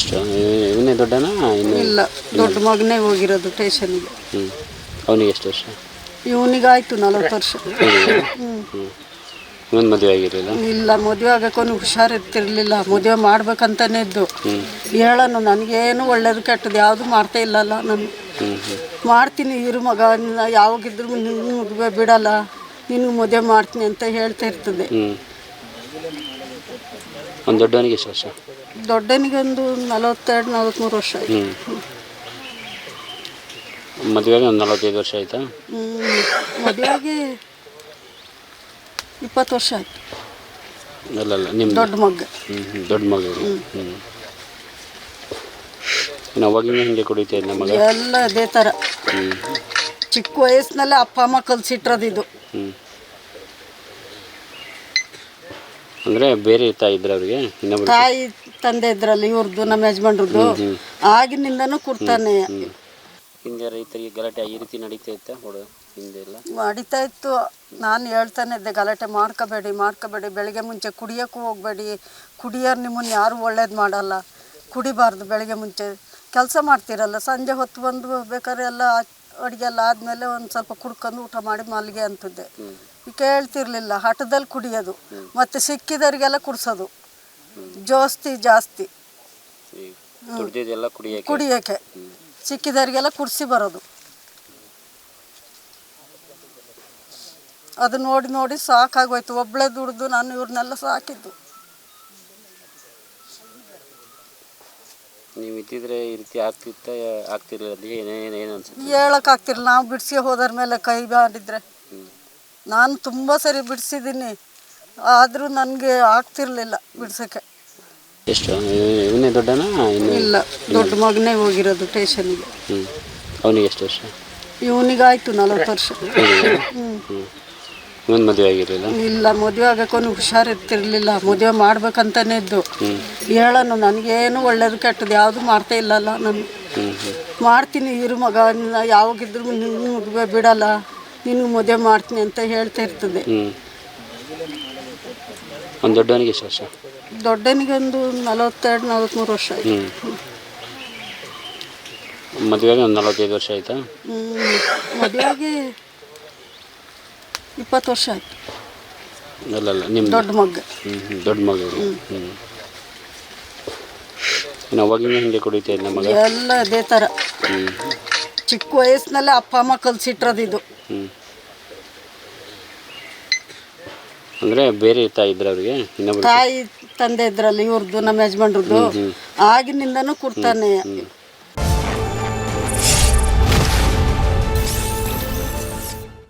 ಎಷ್ಟು? ಇವನೇ ದೊಡ್ಡನ? ಇನ್ನು ಇಲ್ಲ ದೊಡ್ಡ ಮಗನೇ ಹೋಗಿರೋದು ಟೇಷನ್ಗೆ ಹ್ಞೂ ಅವನಿಗೆ ಎಷ್ಟು ವರ್ಷ? ಇವನಿಗಾಯ್ತು ನಲವತ್ತು ವರ್ಷ. ಹ್ಞೂ ಇವನ್ ಮದುವೆ ಆಗಿರಲಿಲ್ಲ? ಇಲ್ಲ ಮದುವೆ ಆಗಕ್ಕೆ ಹುಷಾರಿರ್ತಿರ್ಲಿಲ್ಲ. ಮದುವೆ ಮಾಡ್ಬೇಕಂತಾನೆ ಇದ್ದು. ಹೇಳೋಣ ನನಗೇನು ಒಳ್ಳೇದು ಕೆಟ್ಟದ್ದು ಯಾವುದು ಮಾಡ್ತಾ ಇಲ್ಲಲ್ಲ ನಾನು. ಮಾಡ್ತೀನಿ ಇರು ಮಗ ನಿನ್ನ ಯಾವಾಗಿದ್ರು ನಿನ್ನ ಮದುವೆ ಬಿಡಲ್ಲ. ನಿನ್ಗೆ ಮದುವೆ ಮಾಡ್ತೀನಿ ಅಂತ ಹೇಳ್ತಾ ಇರ್ತದೆ. ಒಂದು ದೊಡ್ಡವನಿಗೆ ಎಷ್ಟು ವರ್ಷ? ದೊಡ್ಡನಿಗೆ ಒಂದು ನಲವತ್ತೆರಡು ನಲವತ್ತ್ಮೂರು ವರ್ಷ ಆಯ್ತು. ಹ್ಞೂ ಮದುವೆಗೆ ಒಂದು ನಲವತ್ತೈದು ವರ್ಷ ಆಯಿತಾ? ಮದುವೆಗೆ ಇಪ್ಪತ್ತು ವರ್ಷ ಆಯ್ತು. ಅಲ್ಲಲ್ಲ ನಿಮ್ಮ ದೊಡ್ಡ ಮಗ. ಹ್ಞೂ ದೊಡ್ಡ ಮಗ ಹ್ಞೂ ಇನ್ನು ಅವಾಗಿಂದ ಹಿಂಗೆ ಕುಡಿತಾ ಇದ್ದ ಮಗ? ಎಲ್ಲ ಅದೇ ಥರ. ಹ್ಞೂ ಚಿಕ್ಕ ವಯಸ್ಸಿನಲ್ಲೇ ಅಪ್ಪ ಅಮ್ಮ ಕಲ್ಸಿಟ್ರದು ಇದು. ಹ್ಞೂ ಅಂದರೆ ಬೇರೆ ತಾಯಿ ಇದ್ರ ಅವ್ರಿಗೆ? ಇನ್ನೊಬ್ರು ತಾಯಿ ತಂದೆ ಇದ್ರಲ್ಲಿ ಇವ್ರದ್ದು ನಮ್ಮ ಯಜಮಾನ್ರದ್ದು. ಆಗಿನಿಂದನೂ ಕೊಡ್ತಾನೆ. ಹಿಂದೆ ರೈತರಿಗೆ ಗಲಾಟೆ ಈ ರೀತಿ ನಡೀತಾ ಇತ್ತ ಹೊಡ ಹಿಂದೆ ಎಲ್ಲ? ನಡೀತಾ ಇತ್ತು. ನಾನು ಹೇಳ್ತಾನೆ ಇದ್ದೆ ಗಲಾಟೆ ಮಾಡ್ಕೋಬೇಡಿ ಮಾಡ್ಕೋಬೇಡಿ ಬೆಳಗ್ಗೆ ಮುಂಚೆ ಕುಡಿಯೋಕ್ಕೂ ಹೋಗಬೇಡಿ. ಕುಡಿಯೋರು ನಿಮ್ಮನ್ನು ಯಾರು ಒಳ್ಳೇದು ಮಾಡಲ್ಲ. ಕುಡಿಬಾರ್ದು ಬೆಳಗ್ಗೆ ಮುಂಚೆ. ಕೆಲಸ ಮಾಡ್ತೀರಲ್ಲ ಸಂಜೆ ಹೊತ್ತು ಬಂದು ಬೇಕಾದ್ರೆ ಎಲ್ಲ ಅಡುಗೆ ಎಲ್ಲ ಆದಮೇಲೆ ಒಂದು ಸ್ವಲ್ಪ ಕುಡ್ಕೊಂಡು ಊಟ ಮಾಡಿ ಮಲ್ಲಿಗೆ ಅಂತಿದ್ದೆ. ಕೇಳ್ತಿರ್ಲಿಲ್ಲ ಹಠದಲ್ಲಿ ಕುಡಿಯೋದು. ಮತ್ತು ಸಿಕ್ಕಿದವರಿಗೆಲ್ಲ ಕುಡಿಸೋದು. ಜಾಸ್ತಿ ಜಾಸ್ತಿ. ಕುಡಿಯೋಕೆ ಕುಡಿಯೋಕ್ಕೆ? ಸಿಕ್ಕಿದವರಿಗೆಲ್ಲ ಕುಡಿಸಿ ಬರೋದು. ಅದು ನೋಡಿ ನೋಡಿ ಸಾಕಾಗೋಯ್ತು. ಒಬ್ಬಳೇ ದುಡ್ದು ನಾನು ಇವ್ರನ್ನೆಲ್ಲ ಸಾಕಿದ್ದು. ನೀವು ಇದ್ದಿದ್ರೆ ಈ ರೀತಿ ಆಗ್ತಿತ್ತ ಆಗ್ತಿರ್ಲಿಲ್ಲ ಅದು ಏನು ಏನು ಏನು ಅನ್ಸುತ್ತೆ? ಹೇಳೋಕ್ಕಾಗ್ತಿರಲ್ಲ ನಾವು ಬಿಡಿಸಿ ಹೋದ್ರ ಮೇಲೆ ಕೈ ಬಾಡಿದ್ರೆ ನಾನು ತುಂಬ ಸರಿ ಬಿಡಿಸಿದ್ದೀನಿ. ಆದರೂ ನನಗೆ ಆಗ್ತಿರ್ಲಿಲ್ಲ ಬಿಡ್ಸೋಕ್ಕೆ. ಎಷ್ಟು? ಇವನೇ ದೊಡ್ಡನ? ಇನ್ನು ಇಲ್ಲ ದೊಡ್ಡ ಮಗನೇ ಹೋಗಿರೋದು ಸ್ಟೇಷನ್ಗೆ. ಹ್ಞೂ ಅವನಿಗೆ ಎಷ್ಟು ವರ್ಷ? ಇವನಿಗಾಯ್ತು ನಲವತ್ತು ವರ್ಷ. ಹ್ಞೂ ಇವನ್ ಮದುವೆ ಆಗಿರಲಿಲ್ಲ? ಇಲ್ಲ ಮದುವೆ ಆಗಕ್ಕೆ ಹುಷಾರಿರ್ತಿರ್ಲಿಲ್ಲ. ಮದುವೆ ಮಾಡ್ಬೇಕಂತಾನೆ ಇದ್ದು. ಹೇಳನು ನನಗೇನು ಒಳ್ಳೇದು ಕೆಟ್ಟದ್ದು ಯಾವುದು ಮಾಡ್ತಾ ಇಲ್ಲಲ್ಲ ನಾನು. ಮಾಡ್ತೀನಿ ಇರು ಮಗ ನಿನ್ನ ಯಾವಾಗಿದ್ರು ನಿನ್ನ ಮದುವೆ ಬಿಡಲ್ಲ. ನಿನ್ನ ಮದುವೆ ಮಾಡ್ತೀನಿ ಅಂತ ಹೇಳ್ತಾ ಇರ್ತದೆ. ಒಂದು ದೊಡ್ಡವನಿಗೆ ಎಷ್ಟು ವರ್ಷ? ದೊಡ್ಡನಿಗೆ ಒಂದು ನಲವತ್ತೆರಡು ನಲವತ್ತ್ಮೂರು ವರ್ಷ ಆಯ್ತು. ಮದುವೆಗೆ ಒಂದು ನಲವತ್ತೈದು ವರ್ಷ ಆಯಿತಾ? ಮದುವೆಗೆ ಇಪ್ಪತ್ತು ವರ್ಷ ಆಯ್ತು. ಅಲ್ಲಲ್ಲ ನಿಮ್ಮ ದೊಡ್ಡ ಮಗ ಹ್ಞೂ ಹ್ಞೂ ದೊಡ್ಡ ಮಗ ಹ್ಞೂ ಅವಾಗಿಂದ ಹಿಂಗೆ ಕುಡಿತಾ ಇದ್ದ ಮಗ? ಎಲ್ಲ ಅದೇ ಥರ. ಚಿಕ್ಕ ವಯಸ್ಸಿನಲ್ಲೇ ಅಪ್ಪ ಅಮ್ಮ ಕಲ್ಸಿಟ್ರದು ಇದು. ಹ್ಞೂ ಅಂದರೆ ಬೇರೆ ತಾಯಿ ಇದ್ರ ಅವ್ರಿಗೆ? ಇನ್ನೊಬ್ರು? ತಾಯಿ ತಂದೆ ಇದ್ರಲ್ಲಿ ಇವ್ರದ್ದು ನಮ್ಮ ಯಜಮಾನ್ರದ್ದು. ಆಗಿನಿಂದನೂ ಕೊಡ್ತಾನೆ.